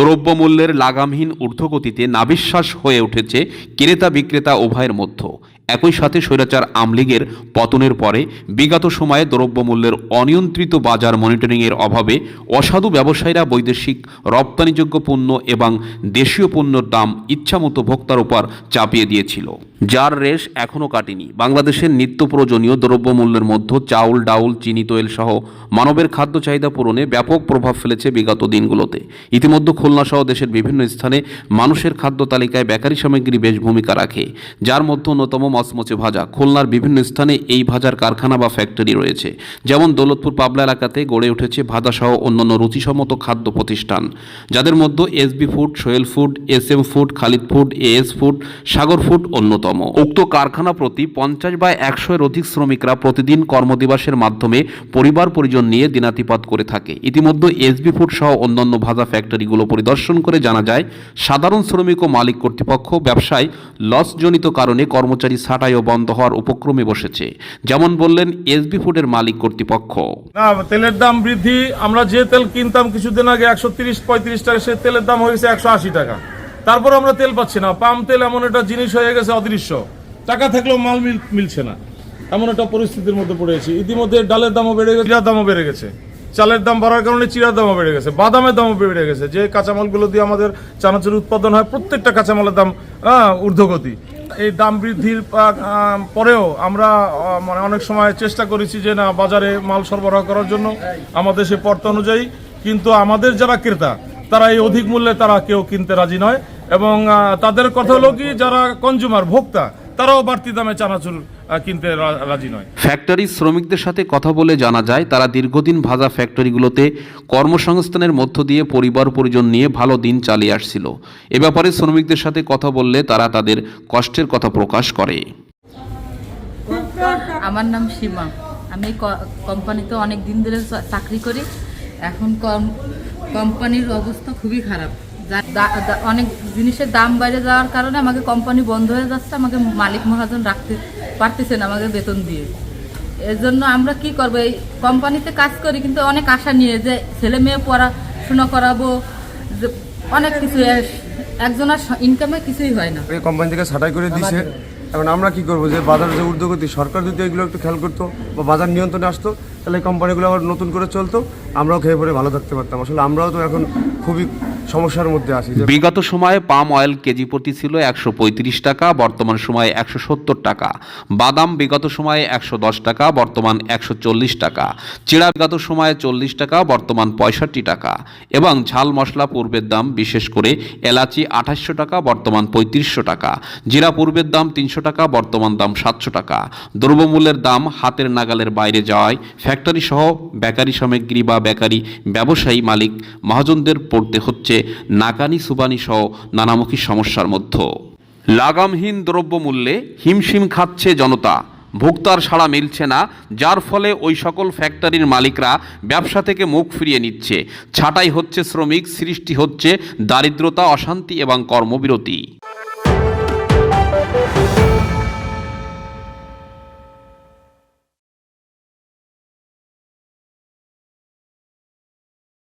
দ্রব্যমূল্যের লাগামহীন ঊর্ধ্বগতিতে নাবিশ্বাস হয়ে উঠেছে ক্রেতা বিক্রেতা উভয়ের মধ্যে। একই সাথে স্বৈরাচার আমলিগের পতনের পরে বিগত সময়ে দ্রব্যমূল্যের অনিয়ন্ত্রিত বাজার মনিটরিংয়ের অভাবে অসাধু ব্যবসায়ীরা বৈদেশিক রপ্তানিযোগ্য পণ্য এবং দেশীয় পণ্যের দাম ইচ্ছামতো ভোক্তার উপর চাপিয়ে দিয়েছিল। যার রেশ এখনও কাটেনি। বাংলাদেশের নিত্য প্রয়োজনীয় দ্রব্যমূল্যের মধ্যে চাউল, ডাউল, চিনি, তৈল সহ মানবের খাদ্য চাহিদা পূরণে ব্যাপক প্রভাব ফেলেছে বিগত দিনগুলোতে। ইতিমধ্যে খুলনা সহ দেশের বিভিন্ন স্থানে মানুষের খাদ্য তালিকায় বেকারি সামগ্রী বেশ ভূমিকা রাখে, যার মধ্যে অন্যতম মচমচে ভাজা। খুলনার বিভিন্ন স্থানে এই ভাজার কারখানা বা ফ্যাক্টরি রয়েছে। যেমন দৌলতপুর পাবলা এলাকাতে গড়ে উঠেছে ভাজা সহ অন্যান্য রুচিসম্মত খাদ্য প্রতিষ্ঠান। যাদের মধ্যে SB food Sohel food S M food Khalid food AS food Sagar food অন্যতম। উক্ত কারখানা প্রতি পঞ্চাশ বা একশো এর অধিক শ্রমিকরা প্রতিদিন কর্মদিবসের মাধ্যমে পরিবার পরিজন নিয়ে দিনাতিপাত করে থাকে। ইতিমধ্যে এসবি ফুড সহ অন্যান্য ভাজা ফ্যাক্টরিগুলো পরিদর্শন করে জানা যায়, সাধারণ শ্রমিক ও মালিক কর্তৃপক্ষ ব্যবসায় লসজনিত কারণে কর্মচারী ছাঁটাই ও বন্ধ হওয়ার উপক্রমে বসেছে। যেমন বললেন এসবি ফুডের মালিক কর্তৃপক্ষ। না, তেলের দাম বৃদ্ধি, আমরা যে তেল কিনতাম কিছুদিন আগে একশো তিরিশ, পঁয়ত্রিশ টাকা সে তেলের দাম হয়ে গেছে একশো আশি টাকা। তারপর আমরা তেল পাচ্ছি না। পাম তেল এমন একটা জিনিস হয়ে গেছে অদৃশ্য। টাকা থাকলেও মাল মিল- মিলছে না। এমন একটা পরিস্থিতির মধ্যে পড়েছি ইতিমধ্যে ডালের দামও বেড়ে গেছে, চিরার দামও বেড়ে গেছে। চালের দাম বাড়ার কারণে চিরার দামও বেড়ে গেছে, বাদামের দামও বেড়ে গেছে। যে কাঁচামালগুলো দিয়ে আমাদের চানাচুর উৎপাদন হয়, প্রত্যেকটা কাঁচামালের দাম ঊর্ধ্বগতি। এই দাম বৃদ্ধির পরেও আমরা মানে অনেক সময় চেষ্টা করেছি যে না, বাজারে মাল সরবরাহ করার জন্য আমাদের সে পর্ত অনুযায়ী। কিন্তু আমাদের যারা ক্রেতা তারা এই অধিক মূল্যে তারা কেউ কিনতে রাজি নয়। এবং তাদের কথা হলো কি, যারা কনজিউমার ভোক্তা, তারাও বাড়তি দামে চানাচুর কিনতে রাজি নয়। ফ্যাক্টরি শ্রমিকদের সাথে কথা বলে জানা যায় তারা দীর্ঘদিন ভাজা ফ্যাক্টরিগুলোতে কর্মসংস্থানের মধ্য দিয়ে পরিবার পরিজন নিয়ে ভালো দিন চালিয়ে আসছিল। এ ব্যাপারে শ্রমিকদের সাথে কথা বললে তারা তাদের কষ্টের কথা প্রকাশ করে। আমার নাম সীমা। আমি কোম্পানিতে অনেক দিন ধরে চাকরি করি। এখন কম- কোম্পানির অবস্থা খুবই খারাপ। অনেক জিনিসের দাম বেড়ে যাওয়ার কারণে আমাকে কোম্পানি বন্ধ হয়ে যাচ্ছে। আমাকে মালিক মহাজন রাখতে পারতেছে না আমাকে বেতন দিয়ে। এর জন্য আমরা কি করব? এই কোম্পানিতে কাজ করি, কিন্তু অনেক আশা নিয়ে যে ছেলে মেয়ে পড়াশোনা করাবো, যে অনেক কিছু, একজনের ইনকামে কিছুই হয় না। এই কোম্পানি থেকে ছাঁটাই করে দিছে। এখন আমরা কি করব? যে বাজার যে ঊর্ধ্বগতি, সরকার যদি এগুলো একটু খেয়াল করতো বা বাজার নিয়ন্ত্রণে আসতো, তাহলে এই কোম্পানিগুলো আবার নতুন করে চলতো। আমরাও খেয়ে পরে ভালো থাকতে পারতাম। আসলে আমরাও তো এখন খুবই সমস্যার মধ্যে আছি। বিগত সময়ে পাম অয়েল কেজি প্রতি ছিল একশো পঁয়ত্রিশ টাকা, বর্তমান সময়ে একশো সত্তর টাকা। বাদাম বিগত সময়ে একশো দশ টাকা, বর্তমান একশো চল্লিশ টাকা। চিড়া বিগত সময়ে চল্লিশ টাকা, বর্তমান পঁয়ষট্টি টাকা। এবং ঝাল মশলা পূর্বের দাম বিশেষ করে এলাচি আঠাশশো টাকা, বর্তমান পঁয়ত্রিশশো টাকা। জিরা পূর্বের দাম তিনশো টাকা, বর্তমান দাম সাতশো টাকা। দ্রব্যমূল্যের দাম হাতের নাগালের বাইরে যাওয়ায় ফ্যাক্টরি সহ বেকারি সামগ্রী বা বেকারি ব্যবসায়ী মালিক, মহাজনদের পড়তে হচ্ছে নাকানি সুবানি সহ নানামুখী সমস্যার মধ্যে। লাগামহীন দ্রব্যমূল্যে হিমশিম খাচ্ছে জনতা। ভোক্তার সাড়া মিলছে না, যার ফলে ওই সকল ফ্যাক্টরির মালিকরা ব্যবসা থেকে মুখ ফিরিয়ে নিচ্ছে। ছাটাই হচ্ছে শ্রমিক, সৃষ্টি হচ্ছে দারিদ্রতা, অশান্তি এবং কর্মবিরতি।